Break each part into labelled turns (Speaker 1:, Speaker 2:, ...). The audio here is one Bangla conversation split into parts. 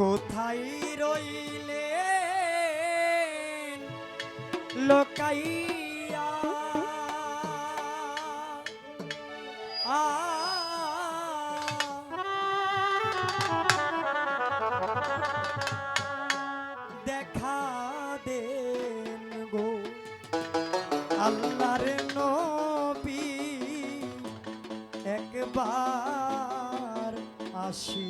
Speaker 1: কোথায় রইলে লোকাইয়া। দেখা দেন গো আল্লাহর নবি একবার আসি।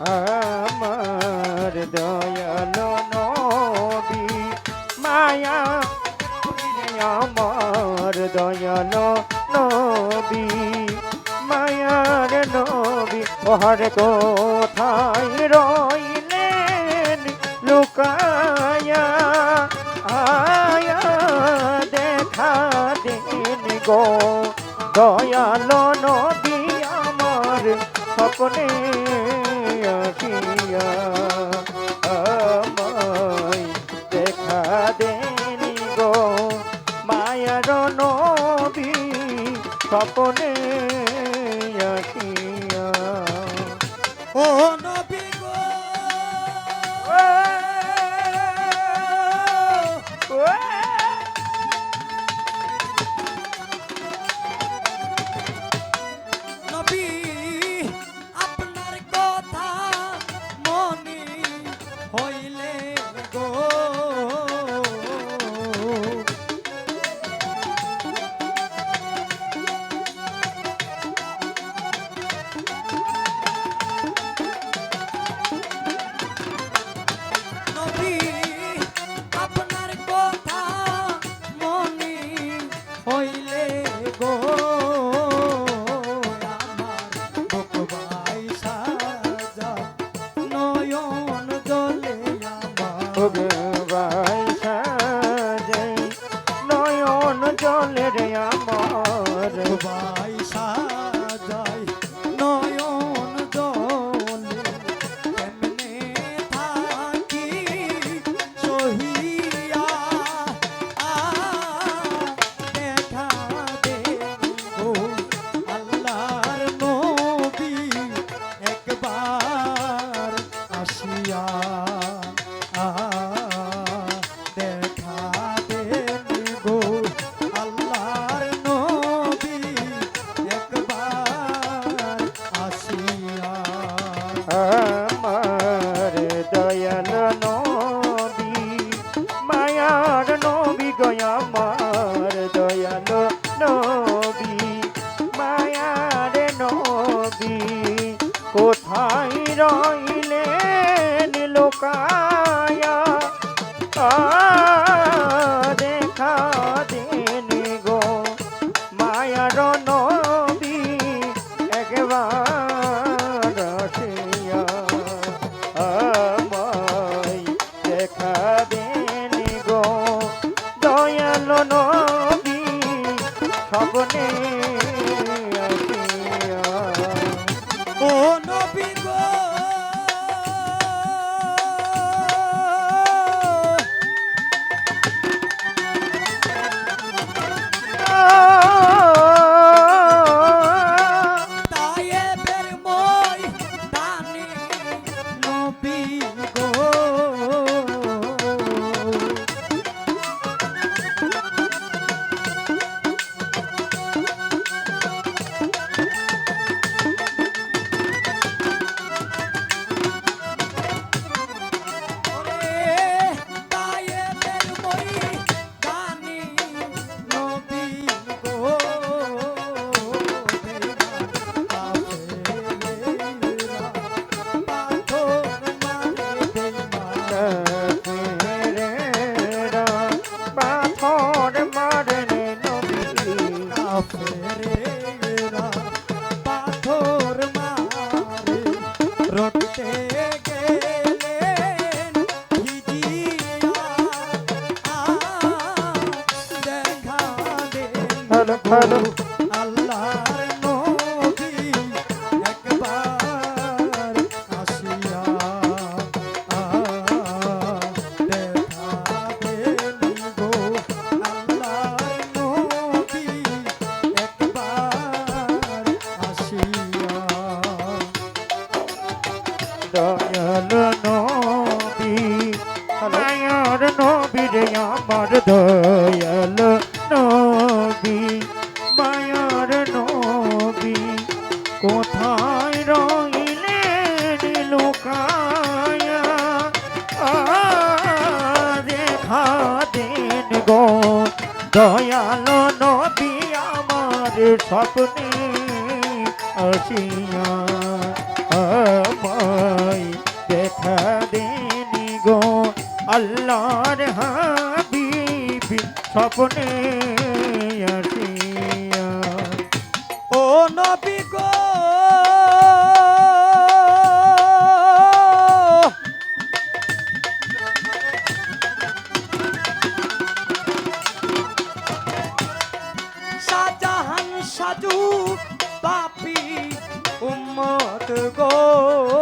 Speaker 1: আমার
Speaker 2: দয়াল নবী মায়া আমার দয়াল নবী মায়ার নবী ওহার কোথায় রইলেন? লুকায়া, আয়া দেখা দিন গো। দয়াল নবী আমার স্বপ্নে রাখিয়া আমায় দেখা দেনি গো। মায়ার নবী স্বপনে
Speaker 1: no bingo. I
Speaker 2: don't. Dayal নবী আমার স্বপ্নে আসিয়া দেখা দেনি গো। আল্লাহর হাবিবি স্বপ্নে
Speaker 1: পাপি উম্মত গো।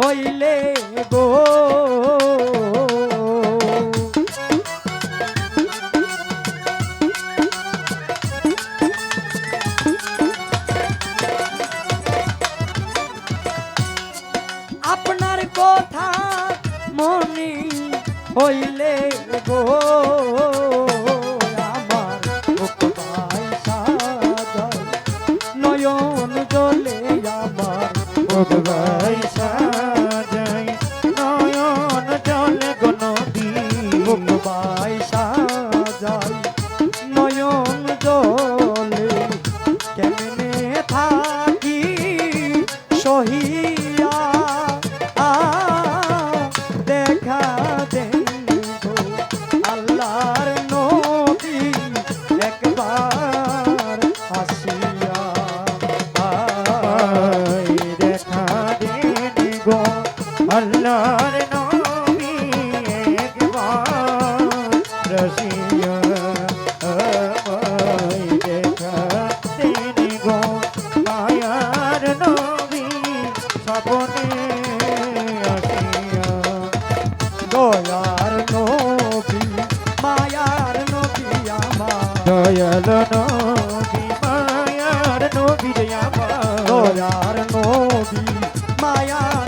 Speaker 1: হইলে গো। আপনার কথা মনে হইলে গো।
Speaker 2: তা
Speaker 1: দয়ার নবী মায়ার নবী আমার।
Speaker 2: দয়াল নবী মায়ার নবী আমার।
Speaker 1: দয়ার নবী মায়ার